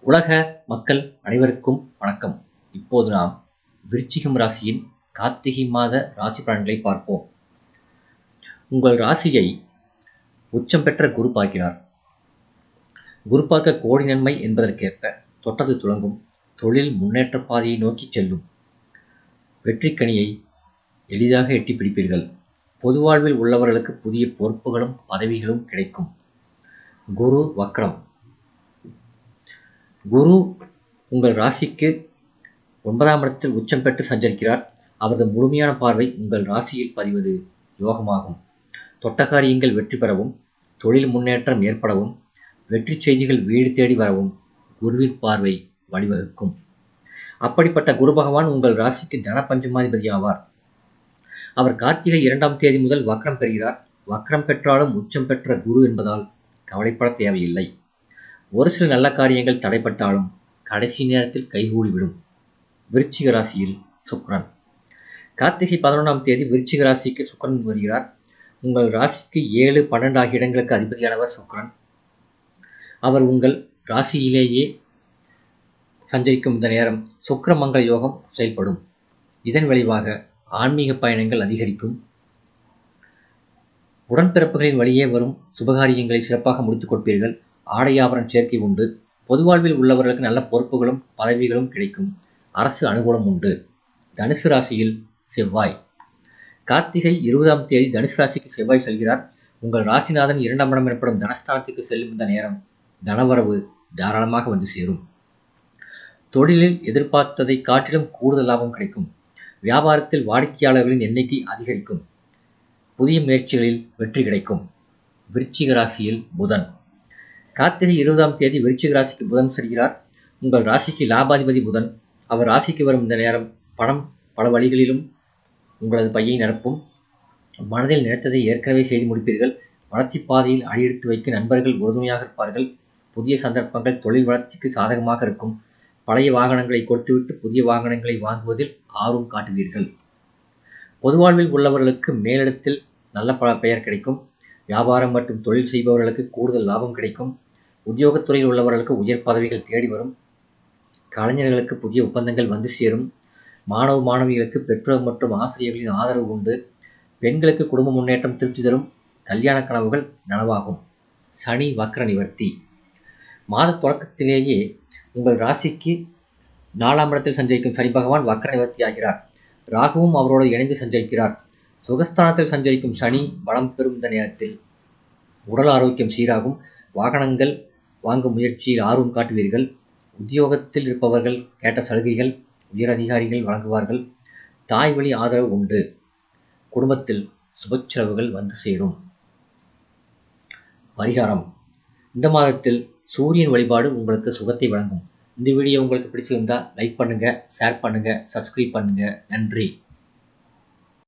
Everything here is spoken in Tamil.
உலக மக்கள் அனைவருக்கும் வணக்கம். இப்போது நாம் விருச்சிகம் ராசியின் கார்த்திகை மாத ராசி பலன்களை பார்ப்போம். உங்கள் ராசியை உச்சம் பெற்ற குரு பார்க்கிறார். குரு பார்க்க கோடி நன்மை என்பதற்கேற்ப தொட்டது துளங்கும். தொழில் முன்னேற்ற பாதையை நோக்கி செல்லும். வெற்றிக்கனியை எளிதாக எட்டி பிடிப்பீர்கள். பொது வாழ்வில் உள்ளவர்களுக்கு புதிய பொறுப்புகளும் பதவிகளும் கிடைக்கும். குரு வக்ரம். குரு உங்கள் ராசிக்கு ஒன்பதாம் இடத்தில் உச்சம் பெற்று சஞ்சரிக்கிறார். அவரது முழுமையான பார்வை உங்கள் ராசியில் பதிவது யோகமாகும். தொட்டக்காரியங்கள் வெற்றி பெறவும் தொழில் முன்னேற்றம் ஏற்படவும் வெற்றி செய்திகள் வீடு தேடி வரவும் குருவின் பார்வை வழிவகுக்கும். அப்படிப்பட்ட குரு பகவான் உங்கள் ராசிக்கு தனபஞ்சமாதிபதி ஆவார் அவர் கார்த்திகை இரண்டாம் தேதி முதல் வக்ரம் பெறுகிறார். வக்ரம் பெற்றாலும் உச்சம் பெற்ற குரு என்பதால் கவலைப்பட தேவையில்லை. ஒரு சில நல்ல காரியங்கள் தடைப்பட்டாலும் கடைசி நேரத்தில் கைகூடிவிடும். விருச்சிக ராசியில் சுக்ரன் கார்த்திகை பதினொன்றாம் தேதி விருச்சிக ராசிக்கு சுக்ரன் வருகிறார். உங்கள் ராசிக்கு ஏழு பன்னெண்டு ஆகிய இடங்களுக்கு அதிபதியானவர் சுக்ரன் அவர் உங்கள் ராசியிலேயே சஞ்சரிக்கும் இந்த நேரம் சுக்கரமங்கல யோகம் செயல்படும். இதன் விளைவாக ஆன்மீக பயணங்கள் அதிகரிக்கும். உடன்பிறப்புகளின் வழியே வரும் சுபகாரியங்களை சிறப்பாக முடித்துக் கொடுப்பீர்கள் ஆடை ஆபரண சேர்க்கை உண்டு. பொதுவாழ்வில் உள்ளவர்களுக்கு நல்ல பொறுப்புகளும் பதவிகளும் கிடைக்கும். அரசு அனுகூலம் உண்டு. தனுசு ராசியில் செவ்வாய். கார்த்திகை இருபதாம் தேதி தனுசு ராசிக்கு செவ்வாய் செல்கிறார். உங்கள் ராசிநாதன் இரண்டாம் இடம் எனப்படும் தனஸ்தானத்துக்கு செல்லும் இந்த நேரம் தனவரவு தாராளமாக வந்து சேரும். தொழிலில் எதிர்பார்த்ததை காட்டிலும் கூடுதல் லாபம் கிடைக்கும். வியாபாரத்தில் வாடிக்கையாளர்களின் எண்ணிக்கை அதிகரிக்கும். புதிய முயற்சிகளில் வெற்றி கிடைக்கும். விருச்சிக ராசியில் புதன். கார்த்திகை இருபதாம் தேதி விருச்சிக ராசிக்கு புதன் செல்கிறார். உங்கள் ராசிக்கு லாபாதிபதி புதன். அவர் ராசிக்கு வரும் இந்த நேரம் பணம் பல வழிகளிலும் உங்களது பையை நிரப்பும். மனதில் நினைத்ததை ஏற்கனவே செய்து முடிப்பீர்கள். வளர்ச்சி பாதையில் அடியெடுத்து வைக்க நண்பர்கள் உறுதுணையாக இருப்பார்கள். புதிய சந்தர்ப்பங்கள் தொழில் வளர்ச்சிக்கு சாதகமாக இருக்கும். பழைய வாகனங்களை கொடுத்துவிட்டு புதிய வாகனங்களை வாங்குவதில் ஆர்வம் காட்டுவீர்கள். பொதுவாழ்வில் உள்ளவர்களுக்கு மேலிடத்தில் நல்ல பல பெயர் கிடைக்கும். வியாபாரம் மற்றும் தொழில் செய்பவர்களுக்கு கூடுதல் லாபம் கிடைக்கும். உத்தியோகத்துறையில் உள்ளவர்களுக்கு உயர் பதவிகள் தேடி வரும். கலைஞர்களுக்கு புதிய ஒப்பந்தங்கள் வந்து சேரும். மாணவ மாணவிகளுக்கு பெற்றோர் மற்றும் ஆசிரியர்களின் ஆதரவு உண்டு. பெண்களுக்கு குடும்ப முன்னேற்றம் திருப்தி தரும். கல்யாண கனவுகள் நனவாகும். சனி வக்ர நிவர்த்தி. மாத தொடக்கத்திலேயே உங்கள் ராசிக்கு நாலாம் இடத்தில் சஞ்சரிக்கும் சனி பகவான் வக்ர நிவர்த்தி ஆகிறார். ராகுவும் அவரோடு இணைந்து சஞ்சரிக்கிறார். சுகஸ்தானத்தில் சஞ்சரிக்கும் சனி பலம் பெறும் இந்த நேரத்தில். உடல் ஆரோக்கியம் சீராகும். வாகனங்கள் வாங்கும் முயற்சியில் ஆர்வம் காட்டுவீர்கள். உத்தியோகத்தில் இருப்பவர்கள் கேட்ட சலுகைகள் உயர் அதிகாரிகள் வழங்குவார்கள். தாய் வழி ஆதரவு உண்டு. குடும்பத்தில் சுபச்செலவுகள் வந்து சேரும். பரிகாரம். இந்த மாதத்தில் சூரியன் வழிபாடு உங்களுக்கு சுகத்தை வழங்கும். இந்த வீடியோ உங்களுக்கு பிடிச்சிருந்தா லைக் பண்ணுங்கள் ஷேர் பண்ணுங்கள் சப்ஸ்கிரைப் பண்ணுங்கள் நன்றி.